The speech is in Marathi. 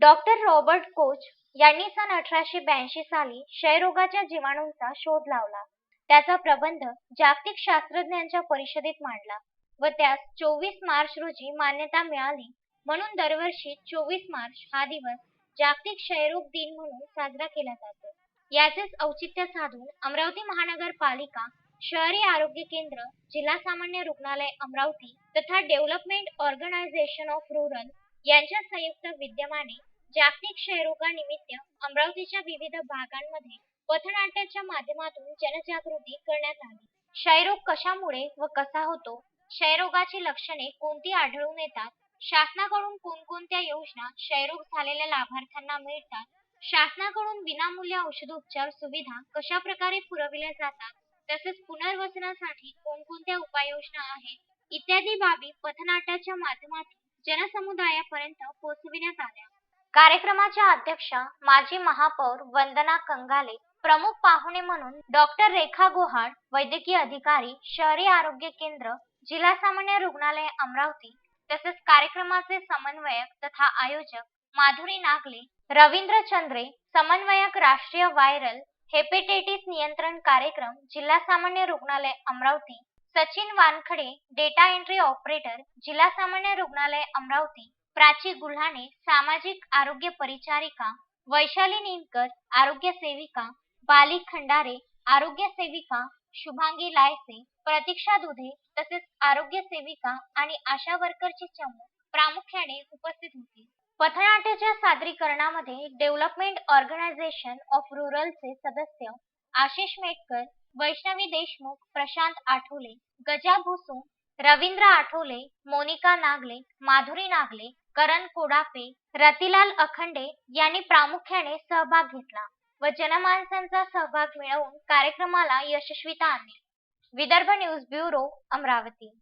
डॉक्टर रॉबर्ट कोच यांनी सन अठराशे ब्याऐंशी साली क्षयरोगाच्या जीवाणूंचा शोध लावला. त्याचा प्रबंध जागतिक शास्त्रज्ञांच्या परिषदेत मांडला व त्यास चोवीस मार्च रोजी मान्यता मिळाली म्हणून दरवर्षी चोवीस मार्च हा दिवस जागतिक क्षयरोग दिन म्हणून साजरा केला जातो. याचेच औचित्य साधून अमरावती महानगरपालिका शहरी आरोग्य केंद्र जिल्हा सामान्य रुग्णालय अमरावती तथा डेव्हलपमेंट ऑर्गनायझेशन ऑफ रुरल यांच्या संयुक्त विद्यमाने जागतिक क्षयरोगानिमित्त अमरावतीच्या विविध भागांमध्ये पथनाट्याच्या माध्यमातून जनजागृती करण्यात आली. क्षयरोग कशामुळे व कसा होतो? क्षयरोगाची लक्षणे कोणती आढळून येतात? शासनाकडून कोणकोणत्या योजना क्षयरोग झालेल्या लाभार्थ्यांना मिळतात? शासनाकडून विनामूल्य औषधोपचार सुविधा कशा प्रकारे पुरविल्या जातात? तसेच पुनर्वसनासाठी कोणकोणत्या उपाययोजना आहेत? इत्यादी बाबी पथनाट्याच्या माध्यमातून जनसमुदायापर्यंत पोहोचविण्यात आल्या. कार्यक्रमाच्या अध्यक्षा माजी महापौर वंदना कंगाले प्रमुख पाहुणे म्हणून डॉक्टर रेखा गोहाड वैद्यकीय अधिकारी शहरी आरोग्य केंद्र जिल्हा सामान्य रुग्णालय अमरावती तसेच कार्यक्रमाचे समन्वयक तथा आयोजक माधुरी नागले रवींद्र चंद्रे समन्वयक राष्ट्रीय व्हायरल हेपेटायटिस नियंत्रण कार्यक्रम जिल्हा सामान्य रुग्णालय Amravati Sachin Wankhade data entry operator जिल्हा सामान्य रुग्णालय अमरावती प्राची गुल्हाणे सामाजिक आरोग्य परिचारिका वैशाली निमकर आरोग्य सेविका बाली खंडारे आरोग्य सेविका शुभांगी लायसे प्रतीक्षा दुधे तसेच आरोग्य सेविका आणि आशा वर्करची चमू प्रामुख्याने उपस्थित होती. पथनाट्याच्या सादरीकरणामध्ये डेव्हलपमेंट ऑर्गनायझेशन ऑफ रुरलचे सदस्य आशिष मेटकर वैष्णवी देशमुख प्रशांत आठवले गजा भुसू रवींद्र आठवले मोनिका नागले माधुरी नागले करण कोडापे रतिलाल अखंडे यांनी प्रामुख्याने सहभाग घेतला व जनमानसांचा सहभाग मिळवून कार्यक्रमाला यशस्वीता आणली विदर्भ न्यूज ब्युरो अमरावती.